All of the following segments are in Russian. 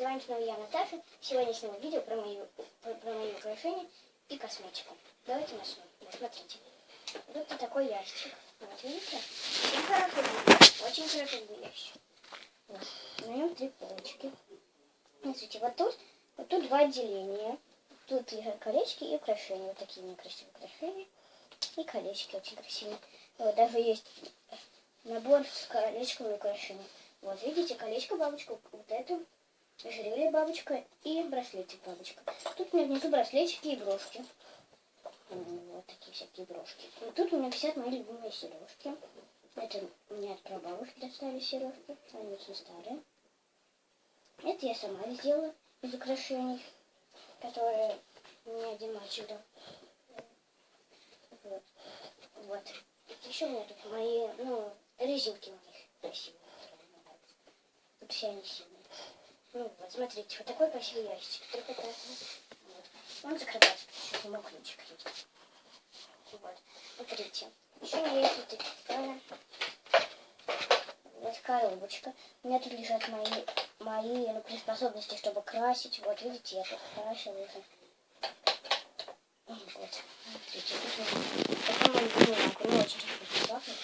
Снова я, Наташа. Сегодня сниму видео про мои, про, про мои украшения и косметику. Давайте начнем. Вот, смотрите. Вот такой ящик. Вот, видите? Очень хорошо видно. Очень хорошо ящик. Вот. На нем три полочки. Смотрите, вот тут, вот тут два отделения. Тут лежат колечки и украшения. Вот такие некрасивые украшения. И колечки очень красивые. Вот, даже есть набор с колечками и украшениями. Вот, видите, колечко бабочка, вот это, ожерелье бабочка и браслетик бабочка. Тут у меня внизу браслетики и брошки. Вот такие всякие брошки. Вот тут у меня висят мои любимые сережки. Это мне от прабабушки достали сережки. Они очень старые. Это я сама сделала из украшений, которые мне один мальчик дал. Вот. вот. Еще у меня тут мои, ну, резинки моих красивые все они сильные. Ну вот, смотрите, вот такой красивый ящик. Только так. Вот. Он закрывается, еще ему ключик есть. Вот, смотрите. Еще есть вот такая вот коробочка. У меня тут лежат мои, мои ну, приспособности, чтобы красить. Вот, видите, я тут красила уже. Вот, смотрите, тут это мой любимый, он очень вкусно пахнет.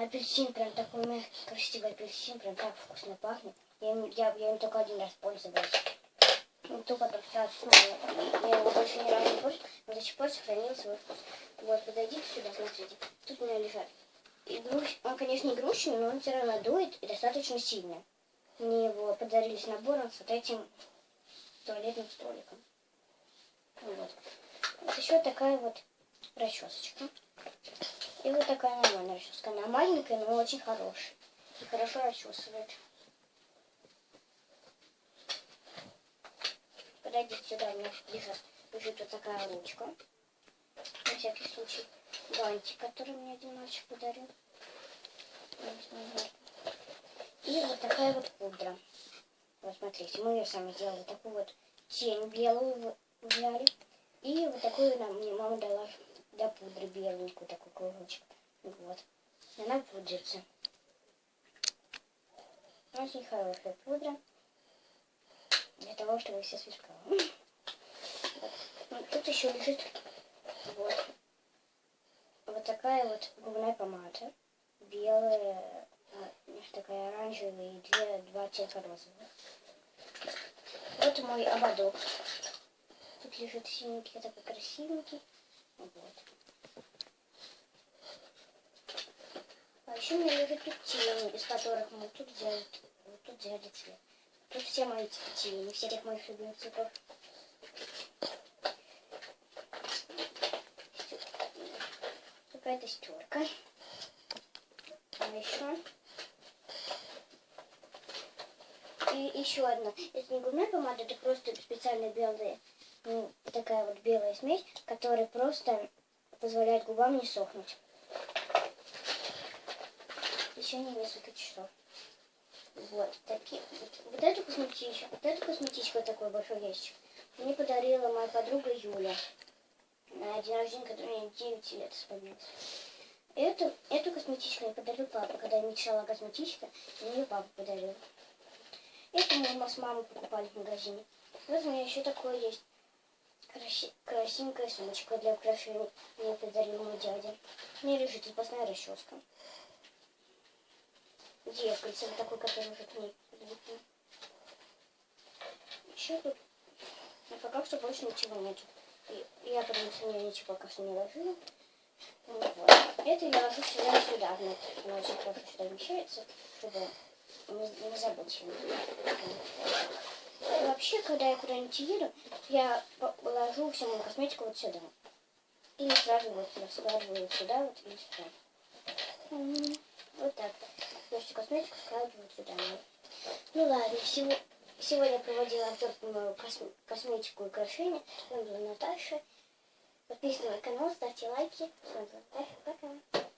Апельсин прям такой мягкий, красивый апельсин, прям так вкусно пахнет. Я я, я им только один раз пользовалась. Ну, то потом сразу снова. Я его больше ни разу не пользовалась, но до сих пор сохранил свой. Вот, подойдите сюда, смотрите. Тут у меня лежат. Игруш... Он, конечно, игрушечный, но он все равно дует и достаточно сильно. Мне его подарили с набором с вот этим туалетным столиком. Вот. Вот еще такая вот расчесочка. И вот такая нормальная расческа. Она маленькая, но очень хорошая. И хорошо расчесывает. Подойдите сюда, у меня лежит, лежит вот такая ручка. На всякий случай. Бантик, который мне один мальчик подарил. И вот такая вот пудра. Вот смотрите, мы ее сами сделали. Такую вот тень белую взяли. И вот такую нам мне мама дала для пудры беленькую, такой кружочек. Вот. И она пудрится. Очень хорошая пудра. Для того, чтобы все сверкало. Вот. Тут еще лежит вот. Вот такая вот губная помада. Белая, а, такая оранжевая и две, два цвета розовых. Вот мой ободок. Тут лежит синенький, такой красивенький. Вот. А еще меня лежит тут тени, из которых мы тут взяли, вот тут взяли цвет. Тут все мои тени, всех моих любимых цветов. Какая-то стерка. А еще... И еще одна. Это не губная помада, это просто специально белые ну, такая вот белая смесь, которая просто позволяет губам не сохнуть. Еще не несколько часов. Вот, такие, вот, эту косметичку, вот эту косметичку, такой большой ящик, мне подарила моя подруга Юля на день рождения, который мне 9 лет исполнилось. Эту, эту косметичку мне подарил папа, когда я мечтала о косметичке, мне папа подарил. Это мы с мамой покупали в магазине. Вот у меня еще такое есть. Краси... Красивенькая сумочка для украшений мне подарил мой дядя. Мне лежит запасная расческа. Зеркальце вот такой, который уже к ней Еще тут. Но пока что больше ничего нет. Я потому что я ничего пока что не ложила. Ну, вот. Это я ложу и сюда. Оно очень хорошо сюда вмещается, чтобы не, не забыть вообще, когда я куда-нибудь еду, я ложу всю мою косметику вот сюда. И сразу вот я складываю вот сюда вот и сюда. Вот так. Я всю косметику складываю вот сюда. Ну ладно, всего, сегодня проводила обзор по мою косметику и украшения. С вами была Наташа. Подписывайтесь на канал, ставьте лайки. С вами была Наташа. Пока.